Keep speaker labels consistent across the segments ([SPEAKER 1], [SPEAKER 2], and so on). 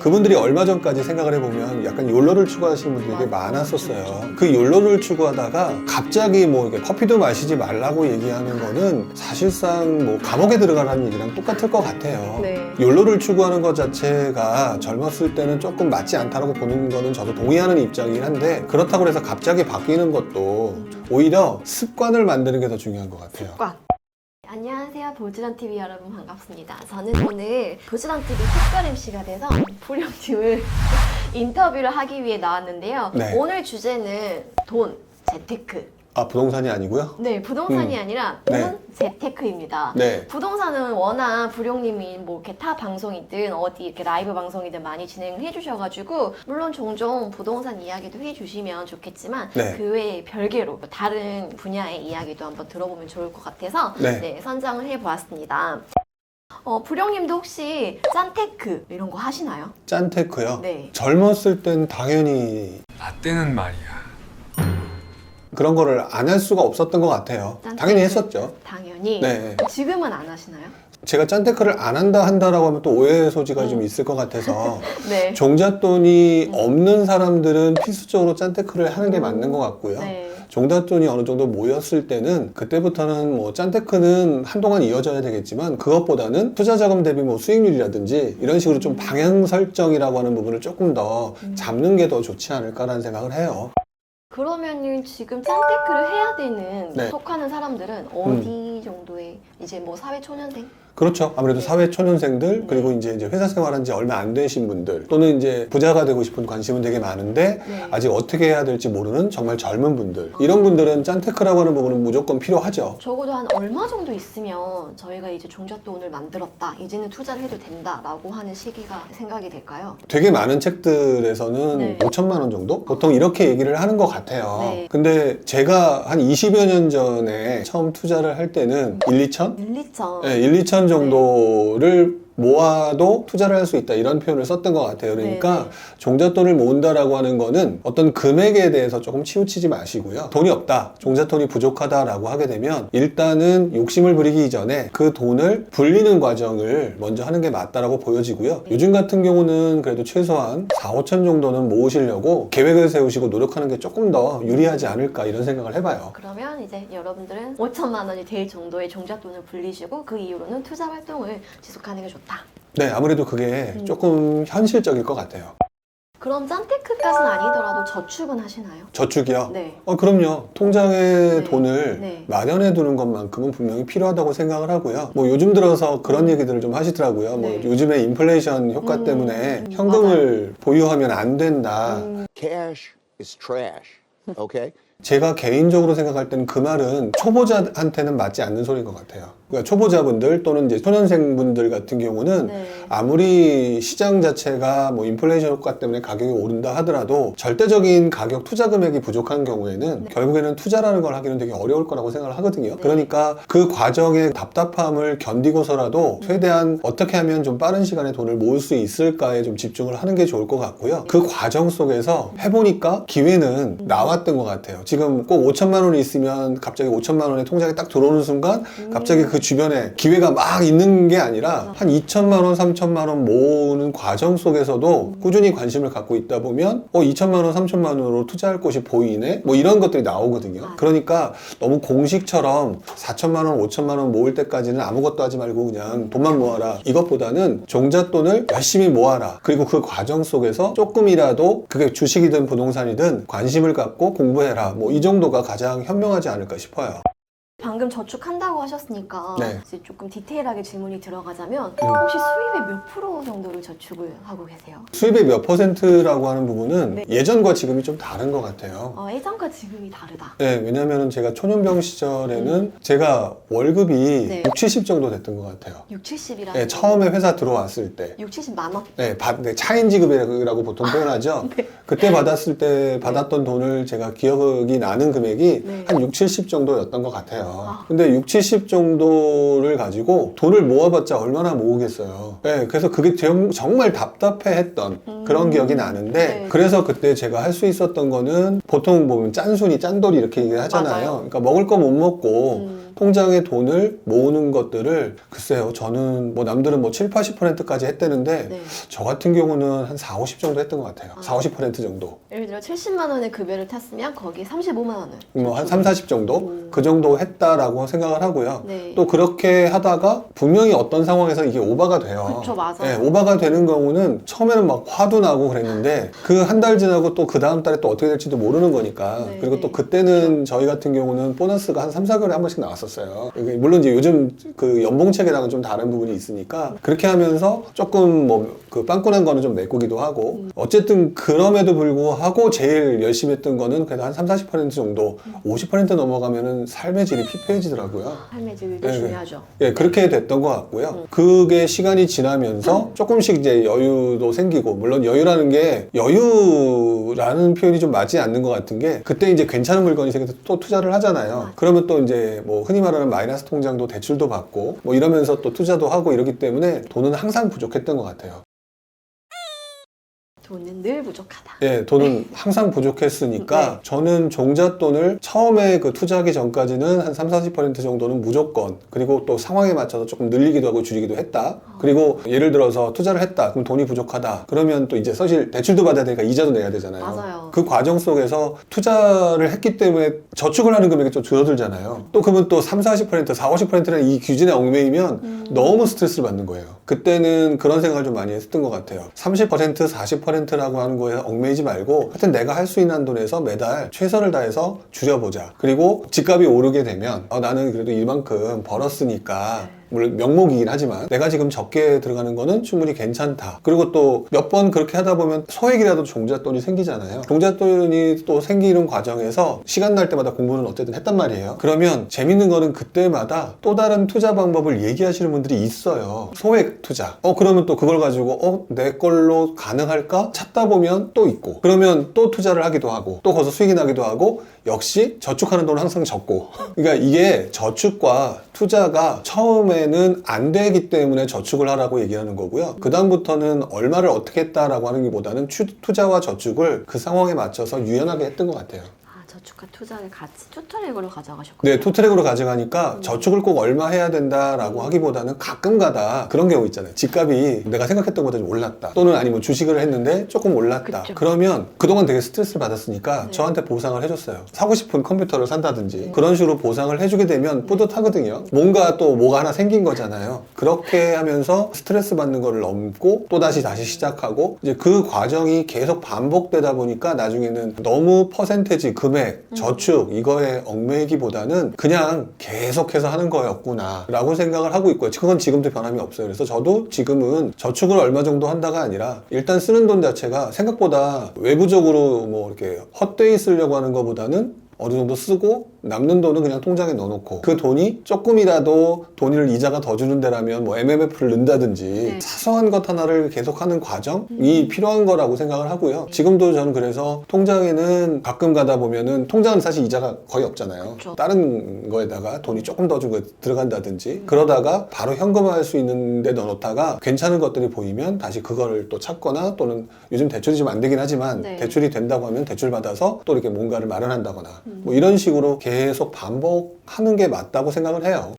[SPEAKER 1] 그분들이 얼마 전까지 생각을 해보면 약간 욜로를 추구하시는 분들이 되게 많았었어요. 그 욜로를 추구하다가 갑자기 뭐 이렇게 커피도 마시지 말라고 얘기하는 거는 사실상 뭐 감옥에 들어가라는 얘기랑 똑같을 것 같아요.
[SPEAKER 2] 네.
[SPEAKER 1] 욜로를 추구하는 것 자체가 젊었을 때는 조금 맞지 않다라고 보는 거는 저도 동의하는 입장이긴 한데 그렇다고 해서 갑자기 바뀌는 것도 오히려 습관을 만드는 게 더 중요한 것 같아요.
[SPEAKER 2] 습관. 안녕하세요. 보즈런 TV 여러분 반갑습니다. 저는 오늘 보즈런 TV 특별 MC가 돼서 불영팀을 인터뷰를 하기 위해 나왔는데요.
[SPEAKER 1] 네.
[SPEAKER 2] 오늘 주제는 돈, 재테크.
[SPEAKER 1] 아 부동산이 아니고요?
[SPEAKER 2] 네, 부동산이 아니라 돈,
[SPEAKER 1] 네.
[SPEAKER 2] 재테크입니다.
[SPEAKER 1] 네.
[SPEAKER 2] 부동산은 워낙 불용님이 뭐 이렇게 타 방송이든 어디 이렇게 라이브 방송이든 많이 진행을 해주셔가지고 물론 종종 부동산 이야기도 해주시면 좋겠지만
[SPEAKER 1] 네.
[SPEAKER 2] 그 외에 별개로 다른 분야의 이야기도 한번 들어보면 좋을 것 같아서
[SPEAKER 1] 네.
[SPEAKER 2] 네, 선정을 해보았습니다. 어, 불용님도 혹시 짠테크 이런 거 하시나요?
[SPEAKER 1] 짠테크요?
[SPEAKER 2] 네.
[SPEAKER 1] 젊었을 땐 당연히
[SPEAKER 3] 라떼는 말이야.
[SPEAKER 1] 그런 거를 안 할 수가 없었던 것 같아요. 당연히 했었죠.
[SPEAKER 2] 당연히.
[SPEAKER 1] 네.
[SPEAKER 2] 지금은 안 하시나요?
[SPEAKER 1] 제가 짠테크를 안 한다 한다라고 하면 또 오해 소지가
[SPEAKER 2] 음.
[SPEAKER 1] 좀 있을 것 같아서
[SPEAKER 2] 네.
[SPEAKER 1] 종잣돈이 없는 사람들은 필수적으로 짠테크를 하는 게 맞는 것 같고요.
[SPEAKER 2] 네.
[SPEAKER 1] 종잣돈이 어느 정도 모였을 때는 그때부터는 뭐 짠테크는 한동안 이어져야 되겠지만 그것보다는 투자 자금 대비 뭐 수익률이라든지 이런 식으로 좀 방향 설정이라고 하는 부분을 조금 더
[SPEAKER 2] 음.
[SPEAKER 1] 잡는 게 더 좋지 않을까라는 생각을 해요.
[SPEAKER 2] 그러면은 지금 짠테크를 해야 되는
[SPEAKER 1] 네.
[SPEAKER 2] 속하는 사람들은 어디 정도의 이제 뭐 사회 초년생?
[SPEAKER 1] 그렇죠. 아무래도
[SPEAKER 2] 네.
[SPEAKER 1] 사회 초년생들 그리고 이제 이제 회사 생활한 지 얼마 안 되신 분들 또는 이제 부자가 되고 싶은 관심은 되게 많은데
[SPEAKER 2] 네.
[SPEAKER 1] 아직 어떻게 해야 될지 모르는 정말 젊은 분들 이런 분들은 짠테크라고 하는 부분은 무조건 필요하죠.
[SPEAKER 2] 적어도 한 얼마 정도 있으면 저희가 이제 종잣돈을 만들었다. 이제는 투자를 해도 된다라고 하는 시기가 생각이 될까요?
[SPEAKER 1] 되게 많은 책들에서는
[SPEAKER 2] 네.
[SPEAKER 1] 5천만 원 정도? 보통 이렇게 얘기를 하는 것 같아요.
[SPEAKER 2] 네.
[SPEAKER 1] 근데 제가 한 20여 년 전에 처음 투자를 할 때는 1, 2천?
[SPEAKER 2] 1, 2천.
[SPEAKER 1] 네, 1, 2천 정도를 모아도 투자를 할 수 있다 이런 표현을 썼던 것 같아요. 그러니까
[SPEAKER 2] 네, 네.
[SPEAKER 1] 종잣돈을 모은다라고 하는 거는 어떤 금액에 대해서 조금 치우치지 마시고요. 돈이 없다, 종잣돈이 부족하다라고 하게 되면 일단은 욕심을 부리기 전에 그 돈을 불리는 과정을 먼저 하는 게 맞다라고 보여지고요. 요즘 같은 경우는 그래도 최소한 4, 5천 정도는 모으시려고 계획을 세우시고 노력하는 게 조금 더 유리하지 않을까 이런 생각을 해봐요.
[SPEAKER 2] 그러면 이제 여러분들은 5천만 원이 될 정도의 종잣돈을 불리시고 그 이후로는 투자 활동을 지속하는 게 좋다.
[SPEAKER 1] 네, 아무래도 그게
[SPEAKER 2] 음.
[SPEAKER 1] 조금 현실적일 것 같아요.
[SPEAKER 2] 그럼 짠테크까지는 아니더라도 저축은 하시나요?
[SPEAKER 1] 저축이요?
[SPEAKER 2] 네.
[SPEAKER 1] 어, 그럼요. 통장에
[SPEAKER 2] 네.
[SPEAKER 1] 돈을
[SPEAKER 2] 네.
[SPEAKER 1] 마련해 두는 것만큼은 분명히 필요하다고 생각을 하고요. 뭐 요즘 들어서 그런 얘기들을 좀 하시더라고요. 뭐
[SPEAKER 2] 네.
[SPEAKER 1] 요즘에 인플레이션 효과
[SPEAKER 2] 음,
[SPEAKER 1] 때문에
[SPEAKER 2] 음,
[SPEAKER 1] 현금을 보유하면 안 된다.
[SPEAKER 2] 음,
[SPEAKER 4] Cash is trash. Okay?
[SPEAKER 1] 제가 개인적으로 생각할 때는 그 말은 초보자한테는 맞지 않는 소리인 것 같아요. 그러니까 초보자분들 또는 이제 초년생분들 같은 경우는
[SPEAKER 2] 네.
[SPEAKER 1] 아무리 시장 자체가 뭐 인플레이션 효과 때문에 가격이 오른다 하더라도 절대적인 가격 투자 금액이 부족한 경우에는
[SPEAKER 2] 네.
[SPEAKER 1] 결국에는 투자라는 걸 하기는 되게 어려울 거라고 생각을 하거든요.
[SPEAKER 2] 네.
[SPEAKER 1] 그러니까 그 과정의 답답함을 견디고서라도 최대한 어떻게 하면 좀 빠른 시간에 돈을 모을 수 있을까에 좀 집중을 하는 게 좋을 것 같고요. 그 과정 속에서 해보니까 기회는 나왔던 것 같아요. 지금 꼭 5천만 원이 있으면 갑자기 5천만 원이 통장에 딱 들어오는 순간 갑자기 그 주변에 기회가 막 있는 게 아니라 한 2천만 원, 3천만 원 모으는 과정 속에서도 꾸준히 관심을 갖고 있다 보면 어 2천만 원, 3천만 원으로 투자할 곳이 보이네. 뭐 이런 것들이 나오거든요. 그러니까 너무 공식처럼 4천만 원, 5천만 원 모을 때까지는 아무것도 하지 말고 그냥 돈만 모아라. 이것보다는 종잣돈을 열심히 모아라. 그리고 그 과정 속에서 조금이라도 그게 주식이든 부동산이든 관심을 갖고 공부해라. 뭐 이 정도가 가장 현명하지 않을까 싶어요.
[SPEAKER 2] 방금 저축한다고 하셨으니까
[SPEAKER 1] 네.
[SPEAKER 2] 이제 조금 디테일하게 질문이 들어가자면
[SPEAKER 1] 음.
[SPEAKER 2] 혹시 수입의 몇 프로 정도를 저축을 하고 계세요?
[SPEAKER 1] 수입의 몇 퍼센트라고 하는 부분은
[SPEAKER 2] 네.
[SPEAKER 1] 예전과 지금이 좀 다른 것 같아요.
[SPEAKER 2] 어, 예전과 지금이 다르다.
[SPEAKER 1] 네, 왜냐면은 제가 초년병 시절에는 제가 월급이
[SPEAKER 2] 음. 네.
[SPEAKER 1] 6, 70 정도 됐던 것 같아요.
[SPEAKER 2] 6, 70이라는
[SPEAKER 1] 네, 처음에 회사 들어왔을 때.
[SPEAKER 2] 6, 70만 원?
[SPEAKER 1] 네, 받, 네, 차인 지급이라고 보통 표현하죠.
[SPEAKER 2] 네.
[SPEAKER 1] 그때 받았을 때 받았던 돈을 제가 기억이 나는 금액이
[SPEAKER 2] 네.
[SPEAKER 1] 한 6, 70 정도였던 것 같아요.
[SPEAKER 2] 아.
[SPEAKER 1] 근데 6, 70 정도를 가지고 돈을 모아봤자 얼마나 모으겠어요. 네, 그래서 그게 정- 정말 답답해 했던
[SPEAKER 2] 음.
[SPEAKER 1] 그런 기억이 나는데
[SPEAKER 2] 네.
[SPEAKER 1] 그래서 그때 제가 할 수 있었던 거는 보통 보면 짠순이, 짠돌이 이렇게 얘기하잖아요.
[SPEAKER 2] 맞아요.
[SPEAKER 1] 그러니까 먹을 거 못 먹고
[SPEAKER 2] 음.
[SPEAKER 1] 통장에 돈을 모으는 것들을 글쎄요 저는 뭐 남들은 뭐 7, 80%까지 했다는데
[SPEAKER 2] 네.
[SPEAKER 1] 저 같은 경우는 한 4, 50 정도 했던 것 같아요.
[SPEAKER 2] 아.
[SPEAKER 1] 4, 50% 정도.
[SPEAKER 2] 예를 들어 70만 원의 급여를 탔으면 거기 35만 원을
[SPEAKER 1] 뭐 한 3, 40 정도?
[SPEAKER 2] 음.
[SPEAKER 1] 그 정도 했다라고 생각을 하고요.
[SPEAKER 2] 네.
[SPEAKER 1] 또 그렇게 하다가 분명히 어떤 상황에서 이게 오바가 돼요.
[SPEAKER 2] 그쵸, 맞아요.
[SPEAKER 1] 예, 오바가 되는 경우는 처음에는 막 화도 나고 그랬는데 그 한 달 지나고 또 그 다음 달에 또 어떻게 될지도 모르는 거니까.
[SPEAKER 2] 네,
[SPEAKER 1] 그리고
[SPEAKER 2] 네.
[SPEAKER 1] 또 그때는 저희 같은 경우는 보너스가 한 3, 4개월에 한 번씩 나왔 었어요. 이게 물론 이제 요즘 그 연봉 체계랑은 좀 다른 부분이 있으니까 그렇게 하면서 조금 뭐 그 빵꾸난 거는 좀 메꾸기도 하고
[SPEAKER 2] 음.
[SPEAKER 1] 어쨌든 그럼에도 불구하고 제일 열심히 했던 거는 그래도 한 3, 40% 정도
[SPEAKER 2] 음.
[SPEAKER 1] 50% 넘어가면은 삶의 질이 피폐해지더라고요.
[SPEAKER 2] 삶의 질도
[SPEAKER 1] 네, 네.
[SPEAKER 2] 중요하죠.
[SPEAKER 1] 예, 그렇게 됐던 것 같고요.
[SPEAKER 2] 음.
[SPEAKER 1] 그게 시간이 지나면서 조금씩 이제 여유도 생기고, 물론 여유라는 게, 여유라는 표현이 좀 맞지 않는 것 같은 게, 그때 이제 괜찮은 물건이 생겨서 또 투자를 하잖아요. 그러면 또 이제 뭐 흔히 말하는 마이너스 통장도 대출도 받고, 뭐 이러면서 또 투자도 하고 이러기 때문에 돈은 항상 부족했던 것 같아요.
[SPEAKER 2] 돈은 늘 부족하다.
[SPEAKER 1] 예, 돈은 항상 부족했으니까 저는 종잣돈을 처음에 그 투자하기 전까지는 한 3, 40% 정도는 무조건 그리고 또 상황에 맞춰서 조금 늘리기도 하고 줄이기도 했다. 그리고 예를 들어서 투자를 했다. 그럼 돈이 부족하다. 그러면 또 이제 사실 대출도 받아야 되니까 이자도 내야 되잖아요.
[SPEAKER 2] 맞아요.
[SPEAKER 1] 그 과정 속에서 투자를 했기 때문에 저축을 하는 금액이 좀 줄어들잖아요. 또 그러면 또 3, 40%, 4, 50%는 이 규진에 얽매이면
[SPEAKER 2] 음.
[SPEAKER 1] 너무 스트레스를 받는 거예요. 그때는 그런 생각을 좀 많이 했던 것 같아요. 30%, 40% 라고 하는 거에 얽매이지 말고 하여튼 내가 할 수 있는 한 돈에서 매달 최선을 다해서 줄여보자. 그리고 집값이 오르게 되면 어, 나는 그래도 이만큼 벌었으니까 물론 명목이긴 하지만 내가 지금 적게 들어가는 거는 충분히 괜찮다. 그리고 또 몇 번 그렇게 하다 보면 소액이라도 종잣돈이 생기잖아요. 종잣돈이 또 생기는 과정에서 시간 날 때마다 공부는 어쨌든 했단 말이에요. 그러면 재밌는 거는 그때마다 또 다른 투자 방법을 얘기하시는 분들이 있어요. 소액 투자. 어 그러면 또 그걸 가지고 어 내 걸로 가능할까 찾다 보면 또 있고 그러면 또 투자를 하기도 하고 또 거기서 수익이 나기도 하고 역시 저축하는 돈은 항상 적고 그러니까 이게 저축과 투자가 처음에는 안 되기 때문에 저축을 하라고 얘기하는 거고요. 그 다음부터는 얼마를 어떻게 했다라고 하는 것보다는 추- 투자와 저축을 그 상황에 맞춰서 유연하게 했던 것 같아요.
[SPEAKER 2] 아, 저축과 투자를 같이 투트랙으로 가져가셨군요.
[SPEAKER 1] 네, 투트랙으로 가져가니까 저축을 꼭 얼마 해야 된다라고 하기보다는 가끔 가다 그런 경우 있잖아요. 집값이 내가 생각했던 것보다 좀 올랐다. 또는 아니면 주식을 했는데 조금 올랐다.
[SPEAKER 2] 그쵸.
[SPEAKER 1] 그러면 그동안 되게 스트레스를 받았으니까
[SPEAKER 2] 네.
[SPEAKER 1] 저한테 보상을 해줬어요. 사고 싶은 컴퓨터를 산다든지 그런 식으로 보상을 해주게 되면 뿌듯하거든요. 뭔가 또 뭐가 하나 생긴 거잖아요. 그렇게 하면서 스트레스 받는 거를 넘고 또 다시 다시 시작하고 이제 그 과정이 계속 반복되다 보니까 나중에는 너무 퍼센테지 금액 저축 이거에 얽매이기보다는 그냥 계속해서 하는 거였구나 라고 생각을 하고 있고요. 그건 지금도 변함이 없어요. 그래서 저도 지금은 저축을 얼마 정도 한다가 아니라 일단 쓰는 돈 자체가 생각보다 외부적으로 뭐 이렇게 헛되이 쓰려고 하는 것보다는 어느 정도 쓰고 남는 돈은 그냥 통장에 넣어놓고 그 돈이 조금이라도 돈을 이자가 더 주는 데라면 뭐 MMF를 넣는다든지
[SPEAKER 2] 네.
[SPEAKER 1] 사소한 것 하나를 계속하는 과정이 필요한 거라고 생각을 하고요. 지금도 저는 그래서 통장에는 가끔 가다 보면은 통장은 사실 이자가 거의 없잖아요.
[SPEAKER 2] 그쵸.
[SPEAKER 1] 다른 거에다가 돈이 조금 더 주고 들어간다든지 그러다가 바로 현금화할 수 있는 데 넣어놓다가 괜찮은 것들이 보이면 다시 그거를 또 찾거나 또는 요즘 대출이 좀 안 되긴 하지만
[SPEAKER 2] 네.
[SPEAKER 1] 대출이 된다고 하면 대출 받아서 또 이렇게 뭔가를 마련한다거나 뭐 이런 식으로 계속 반복하는 게 맞다고 생각을 해요.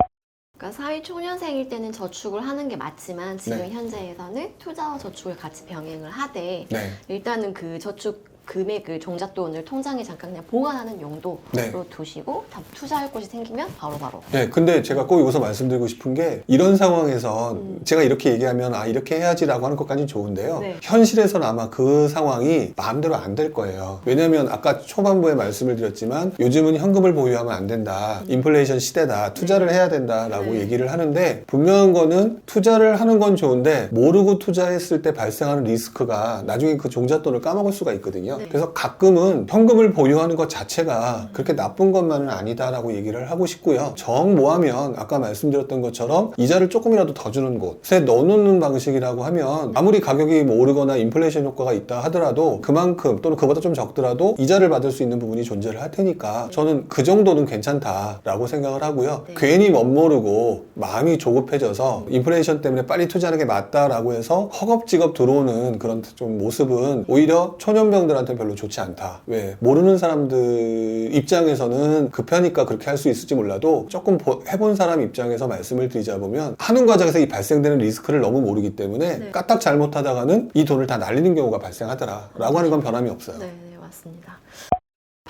[SPEAKER 2] 그러니까 사회 초년생일 때는 저축을 하는 게 맞지만 지금
[SPEAKER 1] 네.
[SPEAKER 2] 현재에서는 투자와 저축을 같이 병행을 하되
[SPEAKER 1] 네.
[SPEAKER 2] 일단은 그 저축 금액을 종잣돈을 통장에 잠깐 그냥 보관하는 용도로
[SPEAKER 1] 네.
[SPEAKER 2] 두시고 다 투자할 곳이 생기면 바로바로
[SPEAKER 1] 네, 근데 제가 꼭 여기서 말씀드리고 싶은 게 이런 상황에서
[SPEAKER 2] 음.
[SPEAKER 1] 제가 이렇게 얘기하면 아 이렇게 해야지라고 하는 것까지는 좋은데요.
[SPEAKER 2] 네.
[SPEAKER 1] 현실에서는 아마 그 상황이 마음대로 안 될 거예요. 왜냐하면 아까 초반부에 말씀을 드렸지만 요즘은 현금을 보유하면 안 된다. 인플레이션 시대다. 투자를 해야 된다라고
[SPEAKER 2] 네.
[SPEAKER 1] 얘기를 하는데 분명한 거는 투자를 하는 건 좋은데 모르고 투자했을 때 발생하는 리스크가 나중에 그 종잣돈을 까먹을 수가 있거든요.
[SPEAKER 2] 네.
[SPEAKER 1] 그래서 가끔은 현금을 보유하는 것 자체가 그렇게 나쁜 것만은 아니다라고 얘기를 하고 싶고요. 정 모하면 아까 말씀드렸던 것처럼 이자를 조금이라도 더 주는 곳에 넣어놓는 방식이라고 하면 아무리 가격이 뭐 오르거나 인플레이션 효과가 있다 하더라도 그만큼 또는 그보다 좀 적더라도 이자를 받을 수 있는 부분이 존재를 할 테니까 저는 그 정도는 괜찮다라고 생각을 하고요.
[SPEAKER 2] 네.
[SPEAKER 1] 괜히 멋모르고 마음이 조급해져서 인플레이션 때문에 빨리 투자하는 게 맞다라고 해서 허겁지겁 들어오는 그런 좀 모습은 오히려 초년병들한테 사람들한테 별로 좋지 않다. 왜? 모르는 사람들 입장에서는 급하니까 그렇게 할 수 있을지 몰라도 조금 보- 해본 사람 입장에서 말씀을 드리자 보면 하는 과정에서 이 발생되는 리스크를 너무 모르기 때문에
[SPEAKER 2] 네.
[SPEAKER 1] 까딱 잘못하다가는 이 돈을 다 날리는 경우가 발생하더라. 라고 하는 건 변함이 없어요.
[SPEAKER 2] 네, 네, 맞습니다.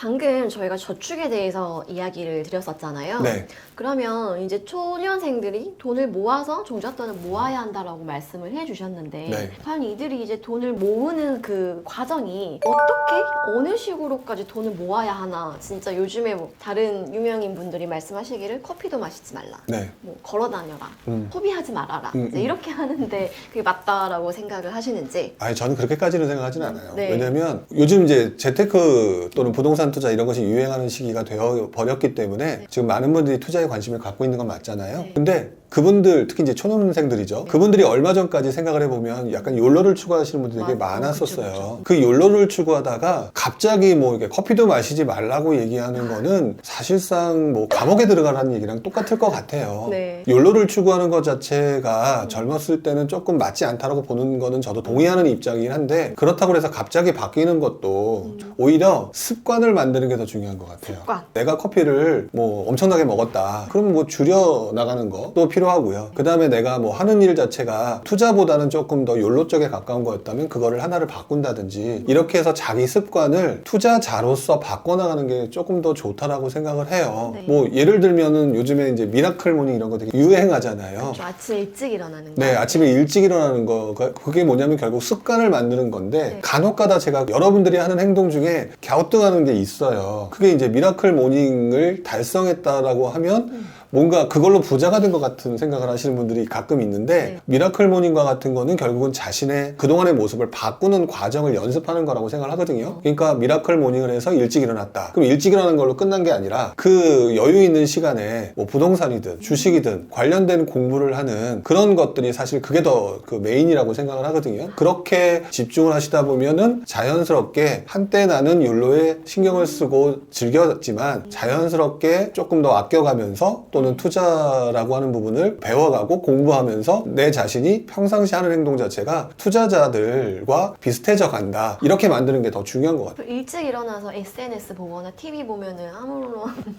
[SPEAKER 2] 방금 저희가 저축에 대해서 이야기를 드렸었잖아요.
[SPEAKER 1] 네.
[SPEAKER 2] 그러면 이제 초년생들이 돈을 모아서 종잣돈을 모아야 한다라고 말씀을 해주셨는데
[SPEAKER 1] 네.
[SPEAKER 2] 과연 이들이 이제 돈을 모으는 그 과정이 어떻게 어느 식으로까지 돈을 모아야 하나 진짜 요즘에 뭐 다른 유명인 분들이 말씀하시기를 커피도 마시지 말라
[SPEAKER 1] 네.
[SPEAKER 2] 뭐 걸어 다녀라
[SPEAKER 1] 음.
[SPEAKER 2] 소비하지 말아라
[SPEAKER 1] 음, 음.
[SPEAKER 2] 이렇게 하는데 그게 맞다라고 생각을 하시는지
[SPEAKER 1] 아니 저는 그렇게까지는 생각하진 않아요.
[SPEAKER 2] 네.
[SPEAKER 1] 왜냐면 요즘 이제 재테크 또는 부동산 투자 이런 것이 유행하는 시기가 되어 버렸기 때문에 지금 많은 분들이 투자에 관심을 갖고 있는 건 맞잖아요.
[SPEAKER 2] 네.
[SPEAKER 1] 근데 그분들 특히 이제 초년생들이죠.
[SPEAKER 2] 네.
[SPEAKER 1] 그분들이 얼마 전까지 생각을 해보면 약간 욜로를 추구하시는 분들이 되게
[SPEAKER 2] 맞아.
[SPEAKER 1] 많았었어요.
[SPEAKER 2] 그쵸, 그쵸.
[SPEAKER 1] 그 욜로를 추구하다가 갑자기 뭐 이렇게 커피도 마시지 말라고 얘기하는 거는 사실상 뭐 감옥에 들어가라는 얘기랑 똑같을 것 같아요.
[SPEAKER 2] 네.
[SPEAKER 1] 욜로를 추구하는 것 자체가 젊었을 때는 조금 맞지 않다라고 보는 거는 저도 동의하는 입장이긴 한데 그렇다고 해서 갑자기 바뀌는 것도 오히려 습관을 만드는 게 더 중요한 것 같아요.
[SPEAKER 2] 습관.
[SPEAKER 1] 내가 커피를 뭐 엄청나게 먹었다. 그럼 뭐 줄여 나가는 것도 필요 하고요. 그 다음에 내가 뭐 하는 일 자체가 투자보다는 조금 더 욜로 쪽에 가까운 거였다면 그거를 하나를 바꾼다든지 이렇게 해서 자기 습관을 투자자로서 바꿔나가는 게 조금 더 좋다라고 생각을 해요.
[SPEAKER 2] 네.
[SPEAKER 1] 뭐 예를 들면은 요즘에 이제 미라클 모닝 이런 거 되게 유행하잖아요.
[SPEAKER 2] 좀 아침 일찍 일어나는 거
[SPEAKER 1] 네, 아침에 일찍 일어나는 거, 그- 그게 뭐냐면 결국 습관을 만드는 건데,
[SPEAKER 2] 네.
[SPEAKER 1] 간혹 가다 제가 여러분들이 하는 행동 중에 갸우뚱하는 게 있어요. 그게 이제 미라클 모닝을 달성했다라고 하면,
[SPEAKER 2] 음.
[SPEAKER 1] 뭔가 그걸로 부자가 된 것 같은 생각을 하시는 분들이 가끔 있는데,
[SPEAKER 2] 네.
[SPEAKER 1] 미라클 모닝과 같은 거는 결국은 자신의 그동안의 모습을 바꾸는 과정을 연습하는 거라고 생각을 하거든요. 그러니까 미라클 모닝을 해서 일찍 일어났다. 그럼 일찍 일어나는 걸로 끝난 게 아니라, 그 여유 있는 시간에 뭐 부동산이든 주식이든 관련된 공부를 하는 그런 것들이 사실 그게 더 그 메인이라고 생각을 하거든요. 그렇게 집중을 하시다 보면은 자연스럽게 한때 나는 율로에 신경을 쓰고 즐겼지만 자연스럽게 조금 더 아껴가면서 또는 투자라고 하는 부분을 배워가고 공부하면서 내 자신이 평상시 하는 행동 자체가 투자자들과 비슷해져 간다. 이렇게 만드는 게 더 중요한 것 같아요.
[SPEAKER 2] 그 일찍 일어나서 SNS 보거나 TV 보면은 아무런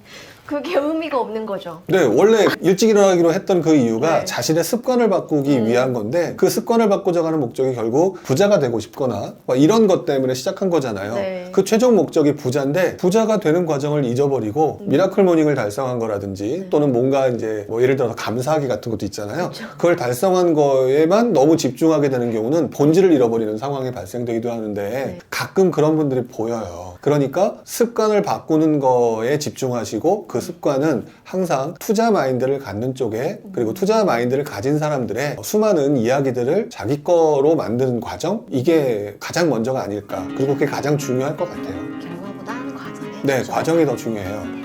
[SPEAKER 2] 그게 의미가 없는 거죠.
[SPEAKER 1] 네, 원래 일찍 일어나기로 했던 그 이유가
[SPEAKER 2] 네.
[SPEAKER 1] 자신의 습관을 바꾸기
[SPEAKER 2] 음.
[SPEAKER 1] 위한 건데 그 습관을 바꾸자 하는 목적이 결국 부자가 되고 싶거나 막 이런 것 때문에 시작한 거잖아요.
[SPEAKER 2] 네.
[SPEAKER 1] 그 최종 목적이 부자인데 부자가 되는 과정을 잊어버리고 미라클 모닝을 달성한 거라든지
[SPEAKER 2] 음. 네.
[SPEAKER 1] 또는 뭔가 이제 뭐 예를 들어서 감사하기 같은 것도 있잖아요. 그걸 달성한 거에만 너무 집중하게 되는 경우는 본질을 잃어버리는 상황이 발생되기도 하는데
[SPEAKER 2] 네.
[SPEAKER 1] 가끔 그런 분들이 보여요. 그러니까 습관을 바꾸는 거에 집중하시고 그 습관은 항상 투자 마인드를 갖는 쪽에 그리고 투자 마인드를 가진 사람들의 수많은 이야기들을 자기 거로 만드는 과정 이게 가장 먼저가 아닐까 그리고 그게 가장 중요할 것 같아요.
[SPEAKER 2] 결과보다 과정에
[SPEAKER 1] 네? 과정이 더 중요해요.